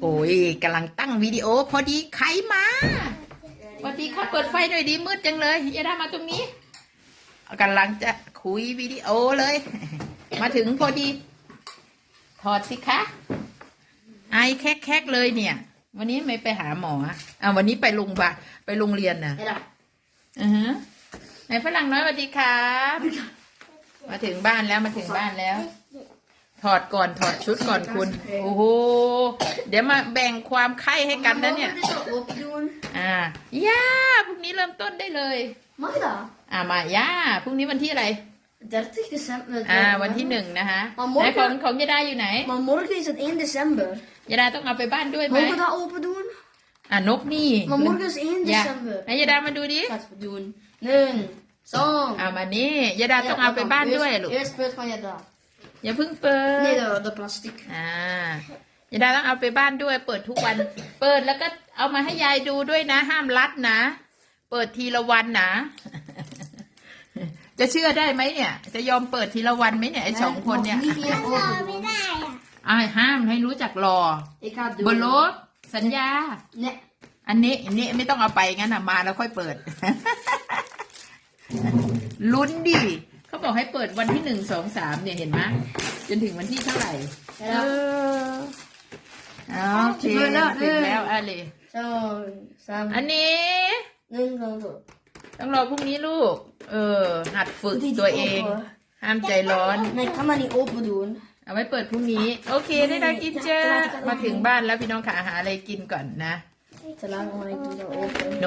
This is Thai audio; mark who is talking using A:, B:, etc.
A: โอ้ยกำลังตั้งวิดีโอ พอดีใครมาสวัสดีค่ะเปิดไฟหน่อยดีมืดจังเลยอย่าได้มาตรงนี้กำลังจะคุยวิดีโอเลย มาถึงพอดี ถอดสิคะ ไอแคกๆเลยเนี่ย วันนี้ไม่ไปหาหมออะอะวันนี้ไปโรงพยาบาลไปโรงเรียนนะ
B: Hej då.
A: อือฮะไหนฝรั่งน้อยสวัสดีครับมาถึงบ้านแล้วมาถึงบ้านแล้ว ถอดก่อนถอดชุดก่อนคุณ โอ้โห เดี๋ยวมาแบ่งความไข้ให้กันนะเนี่ย
B: Lite så uppgjord.
A: อ่า ย่า พรุ่งนี้เริ่มต้นได้เลย
B: Magda.
A: อ่า มาย่า พรุ่งนี้วันที่อะไร
B: 30 december.
A: อ่า วันที่หนึ่งนะคะ
B: มา
A: ไหนของของยาดาอยู่ไหน
B: Maar morgen is het 1 december.
A: ยาดาต้องเอาไปบ้านด้วยไหม
B: Mogen we dat open doen?
A: อ่านกนี่
B: Maar morgen is 1
A: อย่า
B: december.
A: ไหนยาดามาดูดิ
B: Laten we doen. หนึ่งสอง
A: อ่ามานี่ยาดาต้องเอาไปบ้านด้วยลูก
B: Eerst speelt van je dag.
A: อย่าเพิ่งเปิด
B: Nee, de, de plastic.
A: อ่ายายดาต้องเอาไปบ้านด้วย เปิดทุกวัน เปิดแล้วก็เอามาให้ยายดูด้วยนะ ห้ามรัดนะ เปิดทีละวันนะ จะเชื่อได้ไหมเนี่ย จะยอมเปิดทีละวันไหมเนี่ยไอ้สองคนเนี่ย
B: Niet meer open doen.
A: อ่าห้ามให้รู้จักรอ
B: Ik ga het
A: บ
B: doen.
A: นรถสัญญา
B: Nee.
A: อันนี้อันนี้ไม่ต้องเอาไปงั้นนะมาแล้วค่อยเปิด ลุ้นดิ เขาบอกให้เปิดวันที่หนึ่งสองสามเนี่ยเห็นไหมจนถึงวันที่เท่าไหร่เออโอเค
B: ถึงแล้ว
A: ถึงแล้วอะไร
B: Zo, samen.
A: อันนี้
B: หนึ่งสองสาม
A: ต้องรอพรุ่งนี้ลูก เออ หัดฝึกตัวเอง ห้ามใจร้อน
B: Nee, ik kan dat niet open doen.
A: เอาไว้เปิดพรุ่งนี้ โอเค ได้ได้กินเจอมาถึงบ้านแล้วพี่น้องขาหาอะไรกินก่อนนะ
B: Te lang, maar ik doe dat open.
A: โน